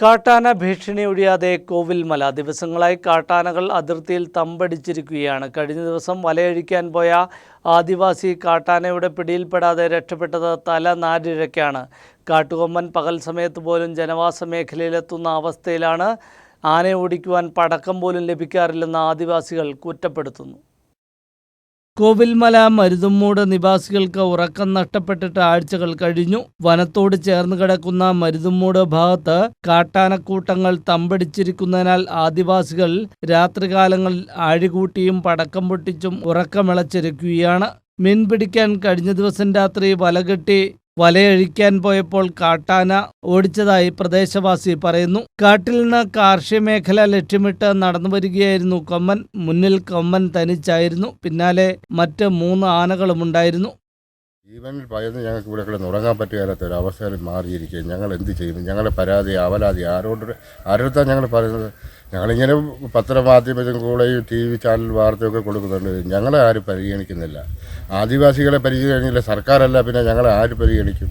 കാട്ടാന ഭീഷണി ഒഴിയാതെ കോവിൽമല ദിവസങ്ങളായി കാട്ടാനകൾ അതിർത്തിയിൽ തമ്പടിച്ചിരിക്കുകയാണ്. കഴിഞ്ഞ ദിവസം വലയഴിക്കാൻ പോയ ആദിവാസി കാട്ടാനയുടെ പിടിയിൽപ്പെടാതെ രക്ഷപ്പെട്ടത് തല നാരിഴക്കാണ് കാട്ടുകൊമ്മൻ പകൽ സമയത്ത് പോലും ജനവാസ മേഖലയിലെത്തുന്ന അവസ്ഥയിലാണ് ആനയെ ഓടിക്കുവാൻ പടക്കം പോലും ലഭിക്കാറില്ലെന്ന് ആദിവാസികൾ കുറ്റപ്പെടുത്തുന്നു. കോവിൽമല മരുതുമ്മൂട് നിവാസികൾക്ക് ഉറക്കം നഷ്ടപ്പെട്ടിട്ട് ആഴ്ചകൾ കഴിഞ്ഞു. വനത്തോട് ചേർന്ന് കിടക്കുന്ന മരുതുമ്മൂട് ഭാഗത്ത് കാട്ടാനക്കൂട്ടങ്ങൾ തമ്പടിച്ചിരിക്കുന്നതിനാൽ ആദിവാസികൾ രാത്രികാലങ്ങളിൽ ആഴികൂട്ടിയും പടക്കം പൊട്ടിച്ചും ഉറക്കമിളച്ചിരിക്കുകയാണ്. മീൻ പിടിക്കാൻ കഴിഞ്ഞ ദിവസം രാത്രി വലകെട്ടി വലയഴിക്കാൻ പോയപ്പോൾ കാട്ടാന ഓടിച്ചതായി പ്രദേശവാസി പറയുന്നു. കാട്ടിൽ നിന്ന് കാർഷിക മേഖല ലക്ഷ്യമിട്ട് നടന്നു വരികയായിരുന്നു കൊമ്മൻ മുന്നിൽ കൊമ്മൻ തനിച്ചായിരുന്നു. പിന്നാലെ മറ്റ് മൂന്ന് ആനകളും ഉണ്ടായിരുന്നു ജീവനിൽ ഭയന്ന് ഞങ്ങൾക്ക് ഇവിടെ കിടന്ന് ഉറങ്ങാൻ പറ്റുകയില്ലാത്ത ഒരു അവസ്ഥയിൽ മാറിയിരിക്കുക ഞങ്ങൾ എന്ത് ചെയ്യും ഞങ്ങളുടെ പരാതി അവലാതി ആരോട് ആരോടത്താണ് ഞങ്ങൾ പറയുന്നത്? ഞങ്ങളിങ്ങനെ പത്രമാധ്യമത്തിലും കൂടെയും ടി വി ചാനൽ വാർത്തയൊക്കെ കൊടുക്കുന്നുണ്ട്. ഞങ്ങളെ ആരും പരിഗണിക്കുന്നില്ല. ആദിവാസികളെ പരിഗണിക്കുന്നില്ല. സർക്കാരല്ല പിന്നെ ഞങ്ങളെ ആര് പരിഗണിക്കും?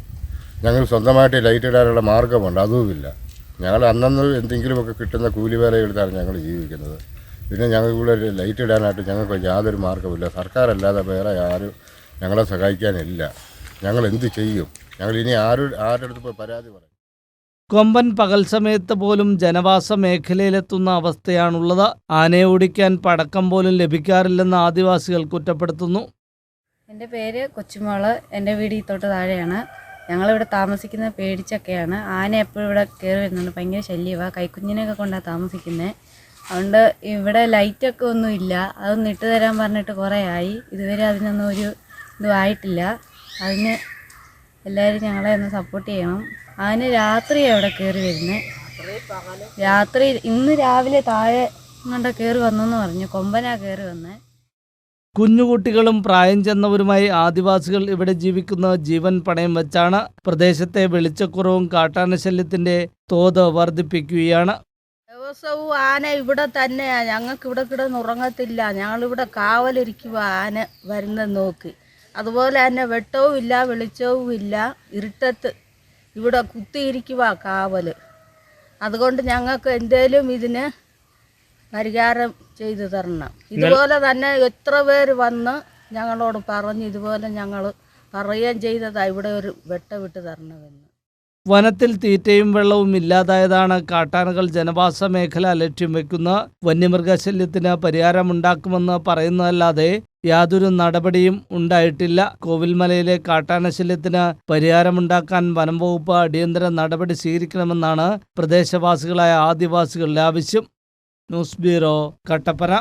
ഞങ്ങൾ സ്വന്തമായിട്ട് ലൈറ്റ് ഇടാനുള്ള മാർഗമുണ്ട് അതുമില്ല. ഞങ്ങൾ അന്നന്ന് എന്തെങ്കിലുമൊക്കെ കിട്ടുന്ന കൂലിവേല എടുത്താണ് ഞങ്ങൾ ജീവിക്കുന്നത്. പിന്നെ ഞങ്ങൾക്കുള്ള ലൈറ്റ് ഇടാനായിട്ട് ഞങ്ങൾക്ക് യാതൊരു മാർഗമില്ല സർക്കാരല്ലാതെ വേറെ ആരും ഞങ്ങളെ സഹായിക്കാനില്ല. ഞങ്ങൾ എന്ത് ചെയ്യും? ഞങ്ങൾ ഇനി ആരും ആരുടെ അടുത്ത് പോയി പരാതി പറയും? കൊമ്പൻ പകൽ സമയത്ത് പോലും ജനവാസ മേഖലയിലെത്തുന്ന അവസ്ഥയാണുള്ളത്. ആനയെ ഓടിക്കാൻ പടക്കം പോലും ലഭിക്കാറില്ലെന്ന് ആദിവാസികൾ കുറ്റപ്പെടുത്തുന്നു. എന്റെ പേര് കൊച്ചുമോൾ. എന്റെ വീട് ഈ തൊട്ട് താഴെയാണ്. ഞങ്ങളിവിടെ താമസിക്കുന്നത് പേടിച്ചൊക്കെയാണ്. ആന എപ്പോഴും ഇവിടെ കയറി വരുന്നുണ്ട് ഭയങ്കര ശല്യമാണ് കൈക്കുഞ്ഞിനെയൊക്കെ കൊണ്ടാണ് താമസിക്കുന്നത് അതുകൊണ്ട് ഇവിടെ ലൈറ്റൊക്കെ ഒന്നും ഇല്ല അതൊന്ന് ഇട്ട് തരാൻ പറഞ്ഞിട്ട് കുറേ ആയി. ഇതുവരെ അതിനൊന്നും ഒരു ഇതും ആയിട്ടില്ല. അതിന് എല്ലാവരും ഞങ്ങളെ ഒന്ന് സപ്പോർട്ട് ചെയ്യണം. അതിന് രാത്രി അവിടെ കയറി വരുന്നത് രാത്രി ഇന്ന് രാവിലെ താഴെ ഇങ്ങോട്ട് കയറി വന്നെന്ന് പറഞ്ഞു. കൊമ്പനാ കയറി വന്നത് കുഞ്ഞുകുട്ടികളും പ്രായം ചെന്നവരുമായി ആദിവാസികൾ ഇവിടെ ജീവിക്കുന്ന ജീവൻ പണയം വെച്ചാണ് പ്രദേശത്തെ വെളിച്ചക്കുറവും കാട്ടാനശല്യത്തിന്റെ തോത് വർദ്ധിപ്പിക്കുകയാണ്. ദിവസവും ആന ഇവിടെ തന്നെയാ. ഞങ്ങൾക്ക് ഇവിടെ കിടന്നുറങ്ങത്തില്ല. ഞങ്ങളിവിടെ കാവലിരിക്കുക ആന വരുന്നത് നോക്കി. അതുപോലെ തന്നെ വെട്ടവും ഇല്ല വെളിച്ചവും ഇല്ല ഇരുട്ടത്ത് ഇവിടെ കുത്തിയിരിക്കുക കാവൽ അതുകൊണ്ട് ഞങ്ങൾക്ക് എന്തേലും ഇതിന് പരിഹാരം ചെയ്തു തരണം. ഇതുപോലെ തന്നെ എത്ര പേര് വന്ന് ഞങ്ങളോട് പറഞ്ഞ് ഇതുപോലെ ഞങ്ങൾ പറയുകയും ചെയ്തതാണ് ഇവിടെ ഒരു വെട്ട വിട്ട് തരണമെന്ന്. വനത്തിൽ തീറ്റയും വെള്ളവും ഇല്ലാതായതാണ് കാട്ടാനകൾ ജനവാസ മേഖല ലക്ഷ്യം വെക്കുന്ന വന്യമൃഗശല്യത്തിന് പരിഹാരമുണ്ടാക്കുമെന്ന് പറയുന്നതല്ലാതെ യാതൊരു നടപടിയും ഉണ്ടായിട്ടില്ല. കോവിൽമലയിലെ കാട്ടാനശല്യത്തിന് പരിഹാരമുണ്ടാക്കാൻ വനം വകുപ്പ് അടിയന്തര നടപടി സ്വീകരിക്കണമെന്നാണ് പ്രദേശവാസികളായ ആദിവാസികളുടെ ആവശ്യം. News bureau Kattappana.